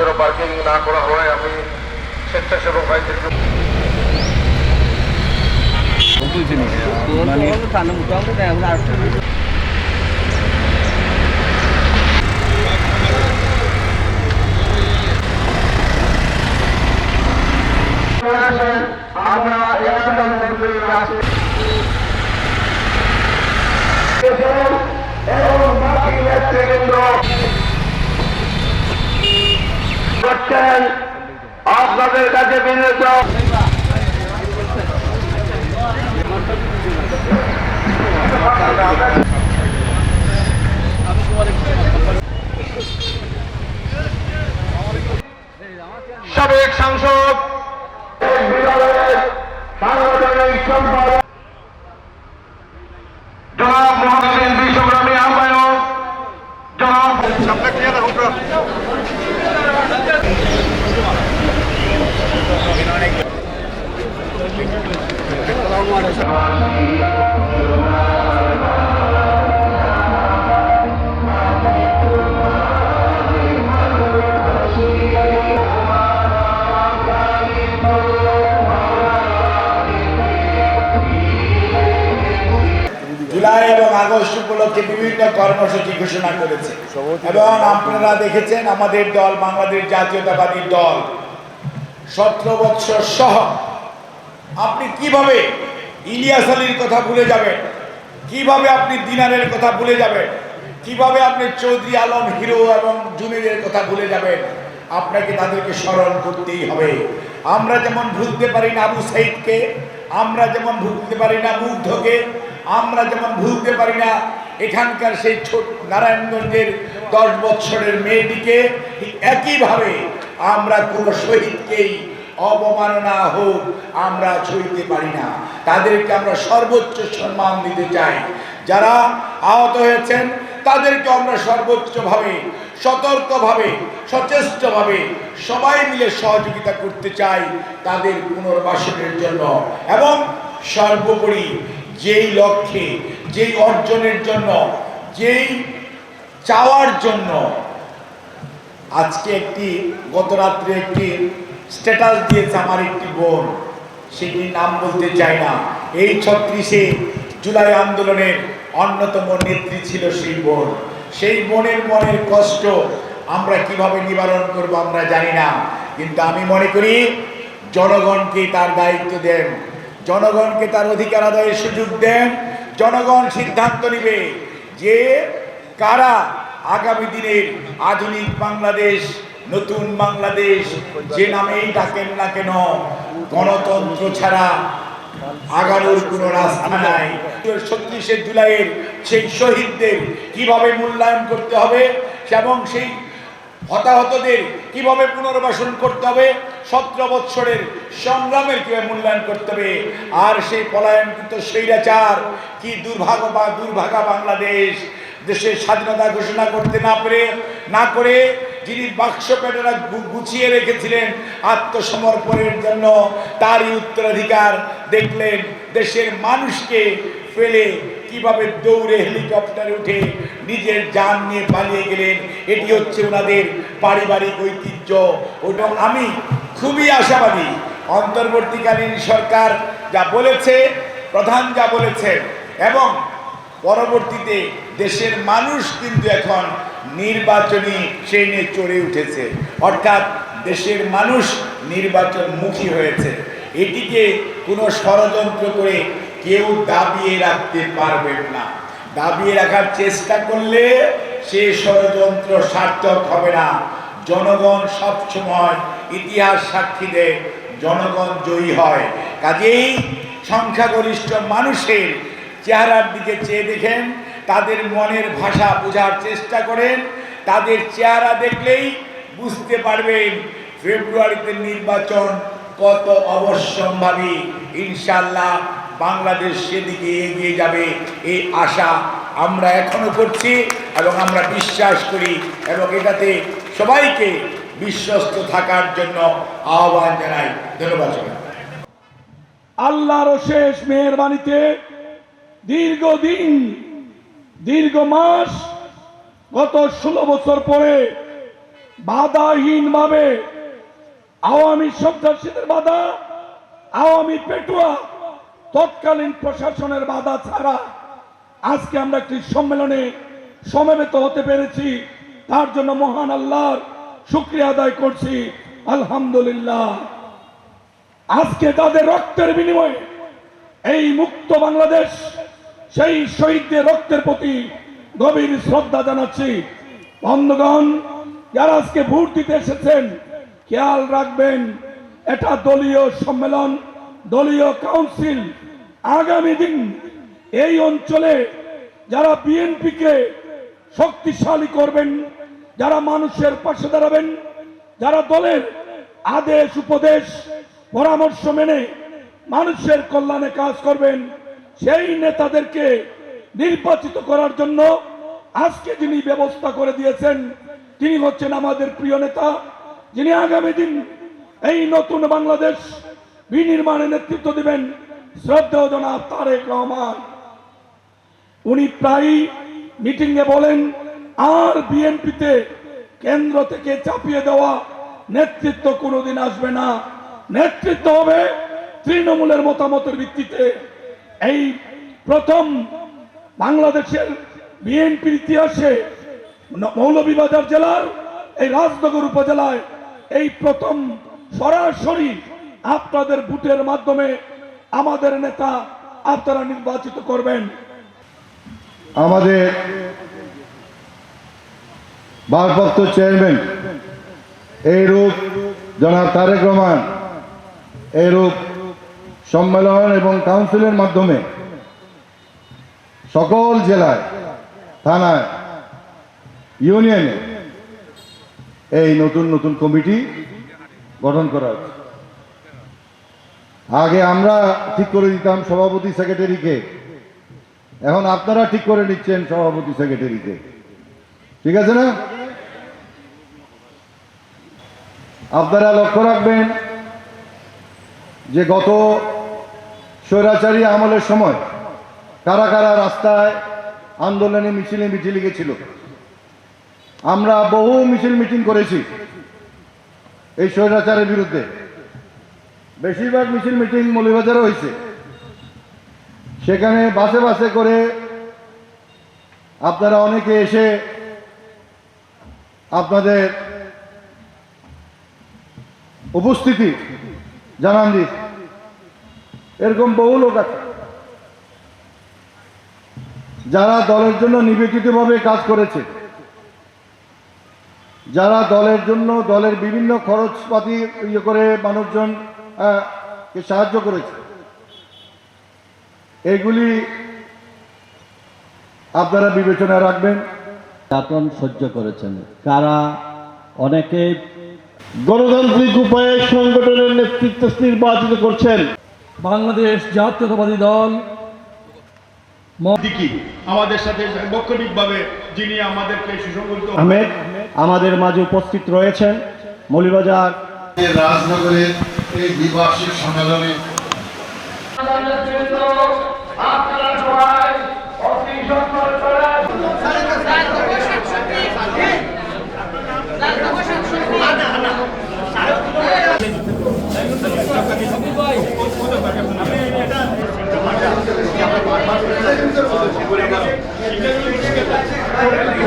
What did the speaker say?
যেন পার্কিং না করা হয় আমি স্বেচ্ছাসেবক ভাইদেরকে আমরা করছেন আপনাদের কাছে বিনীত জুলাই এবং আগস্ট উপলক্ষে বিভিন্ন কর্মসূচি ঘোষণা করেছে। আপনারা দেখেছেন আমাদের দল, বাংলাদেশ জাতীয়তাবাদী দল, সতেরো বৎসর সহ। আপনি কীভাবে ইলিয়াস আলীর কথা ভুলে যাবেন কীভাবে আপনি দিনারের কথা ভুলে যাবেন? কীভাবে আপনি চৌধুরী আলম, হিরো এবং জুনিরের কথা ভুলে যাবেন? আপনাকে তাদেরকে স্মরণ করতেই হবে। আমরা যেমন ভুলতে পারি না আবু সাইদকে, আমরা যেমন ভুলতে পারি না মুগ্ধকে, আমরা যেমন ভুলতে পারি না এখানকার সেই ছোট নারায়ণগঞ্জের দশ বৎসরের মেয়েটিকে একইভাবে আমরা কোনো শহীদকেই অবমাননা হোক আমরা ছইতে পারি না। তাদেরকে আমরা সর্বোচ্চ সম্মান দিতে চাই। যারা আহত হয়েছেন, তাদেরকে আমরা সর্বোচ্চভাবে, সতর্কভাবে, সচেষ্টভাবে সবাই মিলে সহযোগিতা করতে চাই তাদের পুনর্বাসনের জন্য। এবং সর্বোপরি যেই লক্ষ্যে, যেই অর্জনের জন্য, যেই চাওয়ার জন্য আজকে একটি গত রাত্রে একটি স্ট্যাটাস দিয়েছে আমার একটি বোন। সেটি নাম বলতে চাই না। এই ছত্রিশে জুলাই আন্দোলনের অন্যতম নেত্রী ছিল সেই বোন। সেই বোনের মনের কষ্ট আমরা কীভাবে নিবারণ করব আমরা জানি না। কিন্তু আমি মনে করি, জনগণকে তার দায়িত্ব দেন, জনগণকে তার অধিকার আদায়ের সুযোগ দেন, জনগণ সিদ্ধান্ত নেবে যে কারা আগামী দিনের আধুনিক বাংলাদেশ, নতুন বাংলাদেশ, যে নামেই ডাকেন না কেন গণতন্ত্র ছাড়া আগানোর কোনো রাস্তা নাই। ছত্রিশে জুলাইয়ের সেই শহীদদের কীভাবে মূল্যায়ন করতে হবে এবং সেই হতাহতদের কীভাবে পুনর্বাসন করতে হবে, সতেরো বৎসরের সংগ্রামের কীভাবে মূল্যায়ন করতে হবে, আর সেই পলায়নকৃত স্বৈরাচার কি দুর্ভাগ্য বা দুর্ভাগা বাংলাদেশ দেশের স্বাধীনতা ঘোষণা করতে না পেরে, না করে যিনি বাক্স প্যাটেরা গুছিয়ে রেখেছিলেন আত্মসমর্পণের জন্য, তারই উত্তরাধিকার দেখলেন দেশের মানুষকে ফেলে কীভাবে দৌড়ে হেলিকপ্টারে উঠে নিজের যান নিয়ে পালিয়ে গেলেন। এটি হচ্ছে ওনাদের পারিবারিক ঐতিহ্য। ওটা আমি খুবই আশাবাদী। অন্তর্বর্তীকালীন সরকার যা বলেছে, প্রধান যা বলেছেন, এবং পরবর্তীতে দেশের মানুষ কিন্তু এখন নির্বাচনী ট্রেনে চড়ে উঠেছে। অর্থাৎ দেশের মানুষ নির্বাচনমুখী হয়েছে। এটিকে কোনো ষড়যন্ত্র করে কেউ দাবিয়ে রাখতে পারবেন না। দাবিয়ে রাখার চেষ্টা করলে সে ষড়যন্ত্র সার্থক হবে না। জনগণ সবসময় ইতিহাস সাক্ষী দেয়, জনগণ জয়ী হয়। কাজেই সংখ্যাগরিষ্ঠ মানুষের চেহারার দিকে চেয়ে দেখেন তাদের মনের ভাষা বোঝার চেষ্টা করেন। তাদের চেহারা দেখলেই বুঝতে পারবেন ফেব্রুয়ারিতে নির্বাচন কত অবশ্যম্ভাবী। ইনশাল্লাহ বাংলাদেশ সেদিকে এগিয়ে যাবে এই আশা আমরা এখনও করছি এবং আমরা বিশ্বাস করি এবং এটাতে সবাইকে বিশ্বস্ত থাকার জন্য আহ্বান জানাই। ধন্যবাদ আল্লাহর শেষ মেহরবানিতে দীর্ঘদিন দীর্ঘ মাস, গত ষোলো বছর পরে বাধাহীনভাবে আওয়ামী সন্ত্রাসীদের বাধা, আওয়ামী পেটুয়া তৎকালীন প্রশাসনের বাধা ছাড়া আজকে আমরা একটি সম্মেলনে সমবেত হতে পেরেছি। তার জন্য মহান আল্লাহর শুক্রিয়া আদায় করছি। আলহামদুলিল্লাহ। আজকে তাদের রক্তের বিনিময়ে এই মুক্ত বাংলাদেশ সেই শহীদদের রক্তের প্রতি গভীর শ্রদ্ধা জানাচ্ছি। বন্ধুগণ, যারা আজকে ভোট দিতে এসেছেন, খেয়াল রাখবেন, এটা দলীয় সম্মেলন, দলীয় কাউন্সিল। আগামী দিন এই অঞ্চলে যারা বিএনপিকে শক্তিশালী করবেন, যারা মানুষের পাশে দাঁড়াবেন, যারা দলের আদেশ, উপদেশ, পরামর্শ মেনে মানুষের কল্যাণে কাজ করবেন সেই নেতাদেরকে নির্বাচিত করার জন্য আজকে যিনি ব্যবস্থা করে দিয়েছেন, তিনি হচ্ছেন আমাদের প্রিয় নেতা, যিনি আগামী দিন এই নতুন বাংলাদেশ বিনির্মাণে নেতৃত্ব দিবেন, শ্রদ্ধেয় জনাব তারেক রহমান। উনি প্রায়ই মিটিংয়ে বলেন, আর বিএনপিতে কেন্দ্র থেকে চাপিয়ে দেওয়া নেতৃত্ব কোনোদিন আসবে না। নেতৃত্ব হবে তৃণমূলের মতামতের ভিত্তিতে। এই প্রথম বাংলাদেশের বিএনপির ইতিহাসে মৌলভীবাজার জেলার এই রাজনগর উপজেলায় এই প্রথম সরাসরি আপনাদের ভোটের মাধ্যমে আমাদের নেতা আপনারা নির্বাচিত করবেন। আমাদের ভারপ্রাপ্ত চেয়ারম্যান এইরূপ জনাব তারেক রহমান এইরূপ সম্মেলন এবং কাউন্সিলের মাধ্যমে সকল জেলায়, থানায়, ইউনিয়নে এই নতুন নতুন কমিটি গঠন করা হচ্ছে আগে আমরা ঠিক করে দিতাম সভাপতি সেক্রেটারিকে। এখন আপনারা ঠিক করে নিচ্ছেন সভাপতি সেক্রেটারিকে। ঠিক আছে না? আপনারা লক্ষ্য রাখবেন যে গত স্বৈরাচারী আমলের সময় কারা কারা রাস্তায় আন্দোলনে মিছিলে মিছিলে গেছিল আমরা বহু মিছিল মিটিং করেছি এই স্বৈরাচারের বিরুদ্ধে। বেশিরভাগ মিছিল মিটিং মৌলিবাজারও হয়েছে। সেখানে বাসে বাসে করে আপনারা অনেকে এসে আপনাদের উপস্থিতি জানান দিস এরকম বহু লোক আছে। যারা দলের জন্য নিবেদিতভাবে কাজ করেছে যারা দলের জন্য দলের বিভিন্ন খরচপাতি ইয়ে করে মানুষজন কে সাহায্য করেছে। এগুলি আপনারা বিবেচনা রাখবেন। নির্যাতন সহ্য করেছেন। কারা? অনেকে গণতান্ত্রিক উপায়ে সংগঠনের নেতৃত্ব নির্বাচিত করছেন। বাংলাদেশ জাতীয়তাবাদী দল দিকি আমাদের সাথে বৈজ্ঞানিকভাবে যিনি আমাদেরকে সুসংগঠিত আহমেদ আমাদের মাঝে উপস্থিত রয়েছেন মৌলিবাজার। রাজনগরের এই দ্বিবার্ষিক সম্মেলনে correr.